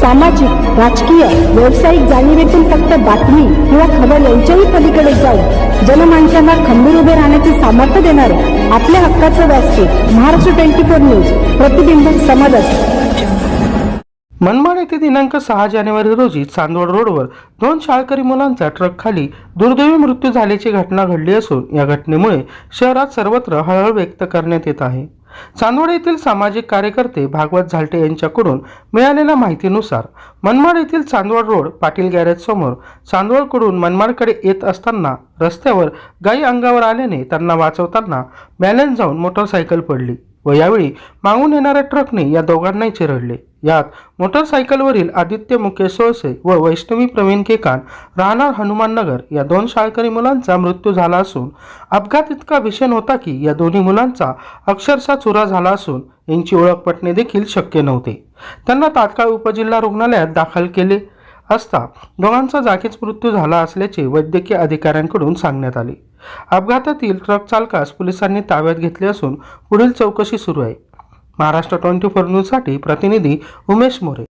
सामाजिक राजकीय व्यावसायिक जाणीवेतून फक्त बातमी किंवा खबर यांच्याही पलीकडे जाऊन जनमानसांना खंबीर उभे राहण्याचे सामर्थ्य देणारे आपल्या हक्काचं व्यासपीठ महाराष्ट्र ट्वेंटी फोर न्यूज प्रतिबिंब समाजाचे. मनमाड येथे दिनांक सहा जानेवारी रोजी चांदवड रोडवर दोन शाळकरी मुलांचा ट्रकखाली दुर्दैवी मृत्यू झाल्याची घटना घडली असून या घटनेमुळे शहरात सर्वत्र हळहळ व्यक्त करण्यात येत आहे. चांदवड येथील सामाजिक कार्यकर्ते भागवत झालटे यांच्याकडून मिळालेल्या माहितीनुसार मनमाड येथील चांदवड रोड पाटील गॅरेज समोर चांदवडकडून मनमाडकडे येत असताना रस्त्यावर गायी अंगावर आल्याने त्यांना वाचवताना बॅलन्स जाऊन मोटरसायकल पडली व यावेळी मागून येणाऱ्या ट्रकने या दोघांनाही चिरडले. यात मोटरसायकलवरील आदित्य मुकेश सोळसे व वैष्णवी प्रवीण केकान राहणार हनुमाननगर या दोन शाळकरी मुलांचा मृत्यू झाला असून अपघात इतका भीषण होता की या दोन्ही मुलांचा अक्षरशः चुरा झाला असून यांची ओळख पटणे देखील शक्य नव्हते. त्यांना तात्काळ उपजिल्हा रुग्णालयात दाखल केले असता दोघांचा जागीच मृत्यू झाला असल्याचे वैद्यकीय अधिकाऱ्यांकडून सांगण्यात आले. अपघातातील ट्रक चालकास पोलिसांनी ताब्यात घेतले असून पुढील चौकशी सुरू आहे. महाराष्ट्र ट्वेंटी फोर न्यूजसाठी प्रतिनिधी उमेश मोरे.